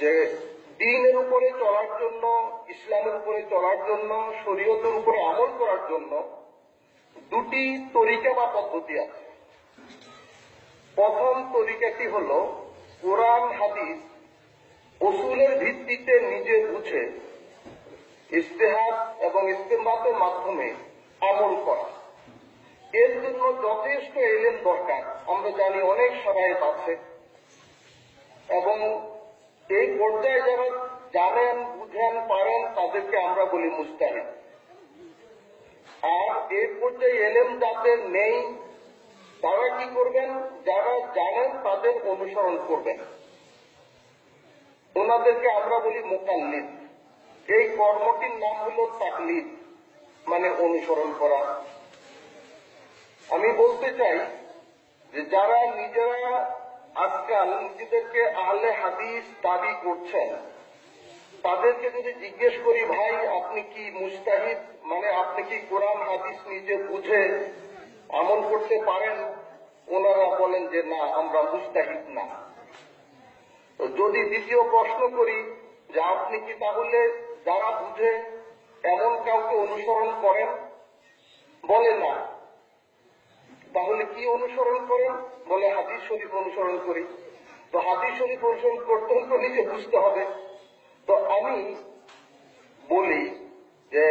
যে দিনের উপরে চলার জন্য, ইসলামের উপরে চলার জন্য, শরীয়তের উপরে আমল করার জন্য দুটি তরিকা বা পদ্ধতি আছে। প্রথম তরিকাটি হল, কোরআন, হাদিস অসুলের ভিত্তিতে নিজে বুঝে ইস্তেহাদ এবং ইস্তেমাতের মাধ্যমে আমল করা। এর জন্য যথেষ্ট এলেন দরকার, আমরা জানি অনেক সবাই আছে। এবং এই পর্যায়ে যারা জানেন, বুঝেন, পারেন, তাদেরকে আমরা বলি মুস্তাহিদ। আর এই পর্যায়ে এলেম যাদের নেই, তারা কি করবেন? যারা জানেন, তাদের অনুসরণ করবেন। ওনাদেরকে আমরা বলি মোকাল্লিদ। এই কর্মটির নাম হলো তাকলিদ মানে অনুসরণ করা। আমি বলতে চাই যে যারা নিজেরা আজকাল নিজেদেরকে আহলে হাদিস দাবি করছেন। তাদেরকে যদি জিজ্ঞেস করি, ভাই, আপনি কি মুস্তাহিদ? মানে আপনি কি কোরআন, হাদিস নিজে বুঝে আমল করতে পারেন? ওনারা বলেন যে, না, আমরা মুস্তাহিদ না। যদি দ্বিতীয় প্রশ্ন করি, যে আপনি কি তাহলে যারা বুঝে এমন কাউকে অনুসরণ করেন বলে না তাহলে কি অনুসরণ করেন বলে হাদিস শরীফ অনুসরণ করি। তো হাদিস শরীফ অনুসরণ করতে হলে নিজে বুঝতে হবে। তো আমি বলি যে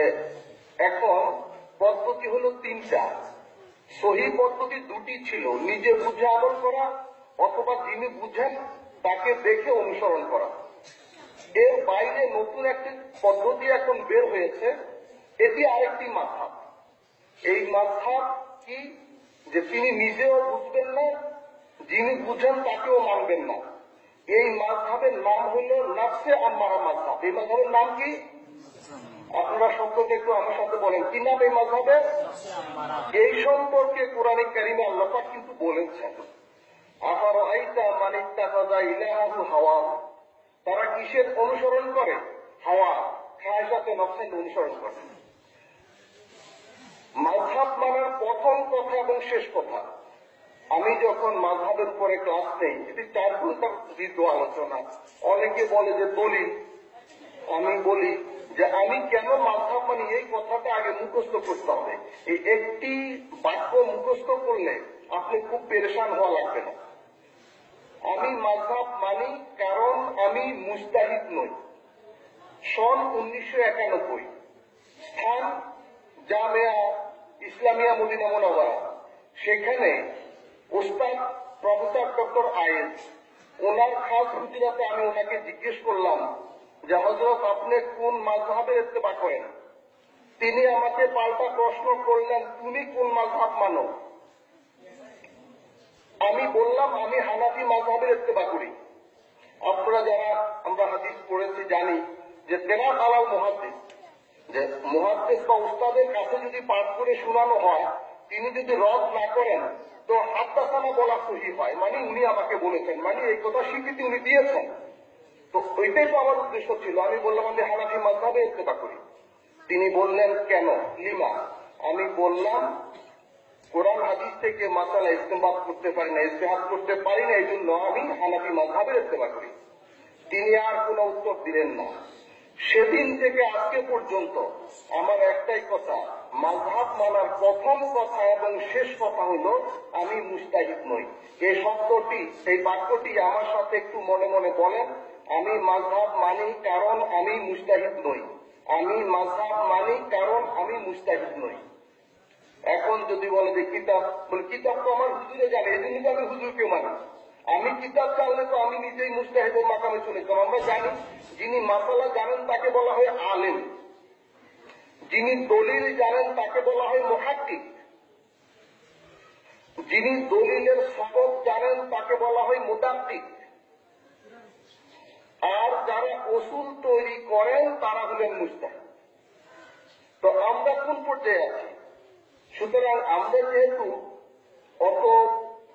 এখন পদ্ধতি হলো তিনটা। সহি পদ্ধতি দুটি ছিল, নিজে বুঝে আমল করা অথবা যিনি বুঝেন তাকে দেখে অনুসরণ করা। এর বাইরে নতুন একটি পদ্ধতি এখন বের হয়েছে, এটি আরেকটি মাথা এই মাথা কি? যে তিনি নিজেও বুঝবেন না, যিনি বুঝেন তাকেও মানবেন না। এই মাঝহাবের নাম হল নাফসে আম্মারা মাঝহাব। এই মাঝহাবের নাম কি? আপনারা সম্পর্কে একটু আমার সাথে বলেন, কি নাম এই মাঝহাবের এই সম্পর্কে কোরআনে কারিমে আল্লাপাক কিন্তু বলেছেন আহার আইতা মানিকতা কাজা ইলাহু হাওয়া? তারা কিসের অনুসরণ করে? হাওয়া। খায়সাতে নফসের অনুসরণ করে। মাঝহাব মানার প্রথম কথা এবং শেষ কথা। আমি যখন মাঝহাবের উপরে ক্লাস নেই, এটি চার ঘণ্টার দীর্ঘ আলোচনা। অনেকে বলে যে, দলিল। আমি বলি যে, আমি কেন মাঝহাব মানি এই কথাটা আগে মুখস্থ করতে হবে? এই একটি বাক্য মুখস্থ করলে আপনি খুব পেরেশান হওয়া লাগবে না। আমি মাঝহাব মানি কারণ আমি মুস্তাহিদ নই। সন উনিশশো একানব্বই। স্থান জামেয়া ইসলামিয়া মদিনা মোনাওয়ারা সেখানে ওস্তাদ, প্রফেসর ডক্টর আয়েজ ওনার খাস হুজুরাতে আমি ওনাকে জিজ্ঞেস করলাম যে হজরত আপনি কোন মাঝহাবের ইস্তেফা করেন? তিনি আমাকে পাল্টা প্রশ্ন করলেন, তুমি কোন মাঝহাব মানো? আমি বললাম, আমি হানাফি মাঝহাবের ইস্তেফা করি। আপনারা যারা আমরা হাদিস পড়েছি জানি যে তেরা আলাল মহাদ্দিস। যে মহাদ্দেশ বা উস্তাদের কাছে যদি পাঠ করে শোনানো হয়, তিনি যদি রদ না করেন, তো হাত্তাসানা বলা সহি হয়। মানে উনি আমাকে বলেছেন মানে এই কথা স্বীকৃতি উনি দিয়েছেন। তো ওইটাই তো আমার উদ্দেশ্য ছিল। আমি বললাম, আমি হানাফি মাঝহাবে ইস্তেফা করি। তিনি বললেন, কেন? লিমা? আমি বললাম, কোরআন হাদিস থেকে মাসালা ইস্তেমাদ করতে পারি না ইস্তেহাদ করতে পারি না এই জন্য আমি হানাফি মাঝহাবের ইস্তেফা করি। তিনি আর কোনো উত্তর দিলেন না। সেদিন থেকে আজকে পর্যন্ত আমার একটাই কথা মাঝহাব মানার প্রথম কথা এবং শেষ কথা হলো, আমি মুস্তাহিদ নই। এই শব্দটি, এই বাক্যটি আমার সাথে একটু মনে মনে বলেন, আমি মাঝহাব মানি কারণ আমি মুস্তাহিদ নই। আমি মাঝহাব মানি কারণ আমি মুস্তাহিদ নই। এখন যদি বলে যে কিতাব কিতাব তো আমার হুজুরে জানে, এই জন্য আমি হুজুরকে মানি। আমি কিতাব জানলে তো আমি নিজেই মুস্তাহিদের মাকামে চলে যেতাম আমরা জানি, যিনি মাসালা জানেন তাকে বলা হয় আলেম। যিনি দলিল জানেন তাকে বলা হয় মহাক্কিক। যিনি দলিলের সবক জানেন তাকে বলা হয় মোতাব্দিক আর যারা ওসুল তৈরি করেন, তারা হলেন মুস্তাহিদ তো আমরা কোন পর্যায়ে আছি? সুতরাং আমরা যেহেতু অত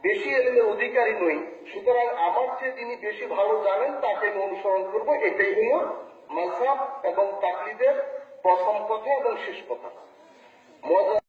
বেশি এলিমের অধিকারী নই। সুতরাং আমার চেয়ে যিনি বেশি ভালো জানেন, তাকে আমি অনুসরণ করব। এটাই হল মাসাব এবং তাকলিদের প্রথম কথা এবং শেষ কথা। মজা